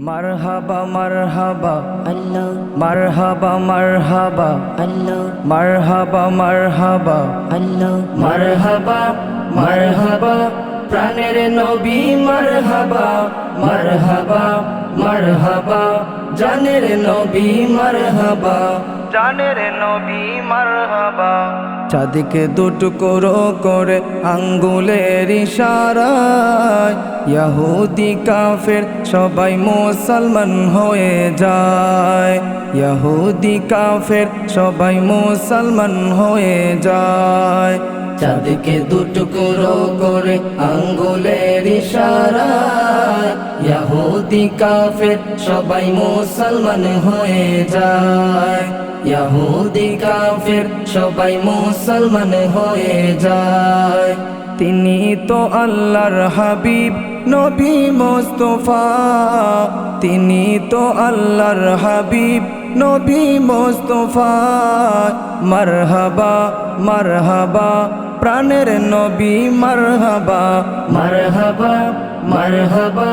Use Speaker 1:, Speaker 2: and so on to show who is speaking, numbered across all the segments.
Speaker 1: মারহাবা মারহাবা।
Speaker 2: আল্লাহ।
Speaker 1: মারহাবা মারহাবা।
Speaker 2: আল্লাহ।
Speaker 1: মারহাবা মারহাবা।
Speaker 2: আল্লাহ।
Speaker 1: মারহাবা মারহাবা। প্রাণের নবী মারহাবা। মারহাবা মারহাবা। জানের নবী মারহাবা। জানের নবী মারহাবা। চাঁদিকে দুটুকরো করে আঙ্গুলের ইশারায়। ইয়াহুদি কাফের সবাই মুসলমান হয়ে যায়। ইয়াহুদি কাফের সবাই মুসলমান হয়ে যায়। চাঁদকে দুটুকরো করে আঙ্গুলের ইশারায়। ইয়াহুদি কাফের, সবাই মুসলমান হয়ে যায়। ইয়াহুদি কাফের, সবাই মুসলমান হয়ে যায়। তিনি তো আল্লাহর হাবিব, নবী মোস্তফা। তিনি তো আল্লাহর হাবিব, নবী মোস্তফা। মারহাবা মারহাবা, প্রাণের নবী মারহাবা। মারহাবা মারহাবা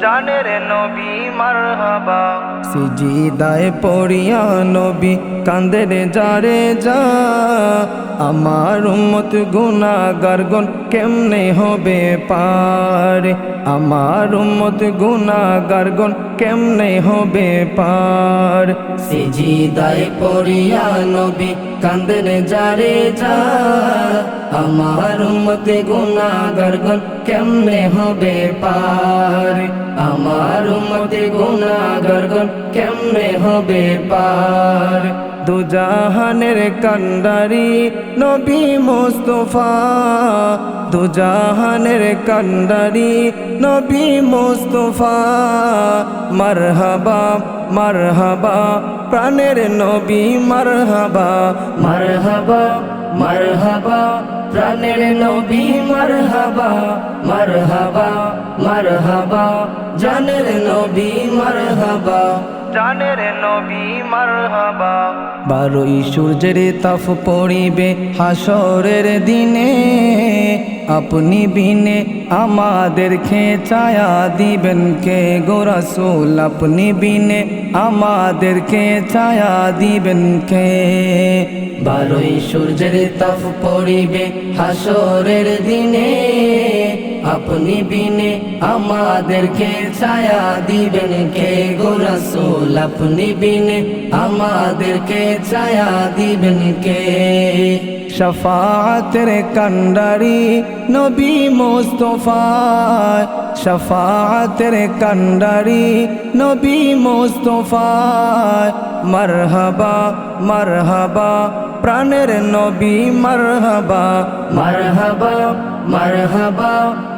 Speaker 1: জানের নবী, মারহাবা। সিজিদায় পড়িয়া নবী কান্দের যারে যা। আমার উম্মত গুনাহগার গন কেমনে হবে পার? আমার উম্মত গুনাহগার গন কেমনে হবে পার? সিজিদায় পড়িয়া নবী কান্দের যারে যা। আমার উম্মত গুনাহগার গন কেমনে হবে পার? আমার উম্মত গুনাহগার গন কেমনে হবে পার? দুজাহানের কান্ডারি নবী মোস্তফা দুজাহানের কান্ডারি নবী মোস্তফা। মারহাবা মারহাবা, প্রাণের নবী মারহাবা। মারহাবা মারহাবা প্রাণের নবী মারহাবা মারহাবা মারহাবা। জানের নবী মারহাবা। জানের নবী মারহাবা। বারোই সূর্যের তাপ পড়িবে হাসরের দিনে। আপনি বিনে আমাদের ছায়া দিবেন কে গোরাসুল আপনি বিনে আমাদেরকে ছায়া দিবেন কে? বারোই সূর্যের তাপ পড়িবে হাসরের দিনে। আপনি বিনে আমাদেরকে ছায়া দিবেন কে গোরাসুল আপনি বিনে আমাদেরকে ছায়া দিবেন কে? শফাতের কন্ডারি নবী মোস্তফা শফাতের কন্ডারি নবী মোস্তফা, মরহবা মরহবা, প্রাণের নবী মরহবা মরহবা, মারহাবা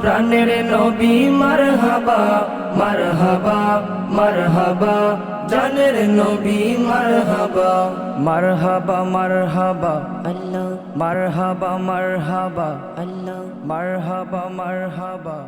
Speaker 1: প্রাণের নবী মারহাবা মারহাবা মারহাবা। জানের নবী মারহাবা মারহাবা মারহাবা।
Speaker 2: আল্লাহ।
Speaker 1: মারহাবা মারহাবা।
Speaker 2: আল্লাহ।
Speaker 1: মারহাবা মারহাবা।